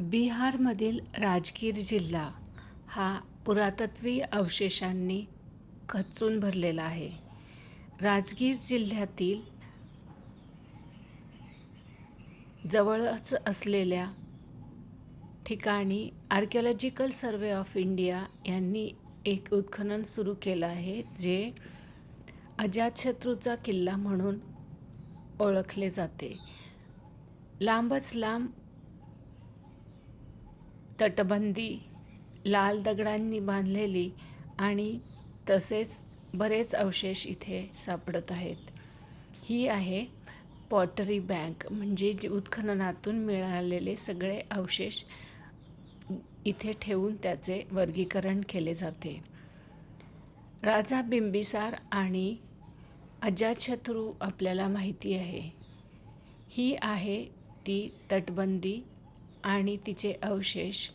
बिहारमधील राजगीर जिल्हा हा पुरातत्वीय अवशेषांनी खचून भरलेला आहे. राजगीर जिल्ह्यातील जवळच असलेल्या ठिकाणी आर्किओलॉजिकल सर्वे ऑफ इंडिया यांनी एक उत्खनन सुरू केलं आहे जे अजातशत्रूचा किल्ला म्हणून ओळखले जाते. लांबच लांब तटबंदी लाल दगडांनी बांधलेली आणि तसेच बरेच अवशेष इथे सापडत आहेत. ही आहे पॉटरी बँक म्हणजे जे उत्खननातून मिळालेले सगळे अवशेष इथे ठेवून त्याचे वर्गीकरण केले जाते. राजा बिंबिसार आणि अजातशत्रू आपल्याला माहिती आहे. ही आहे ती तटबंदी आणि तिचे अवशेष.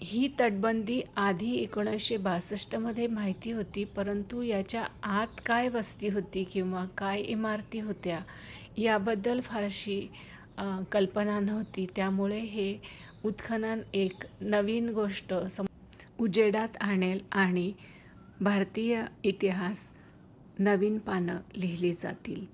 ही तटबंदी आधी एकोणीसशे बासष्टमध्ये माहिती होती परंतु याच्या आत काय वस्ती होती किंवा काय इमारती होत्या याबद्दल फारशी कल्पना नव्हती. त्यामुळे हे उत्खनन एक नवीन गोष्ट सम उजेडात आणेल आणि भारतीय इतिहास नवीन पानं लिहिली जातील.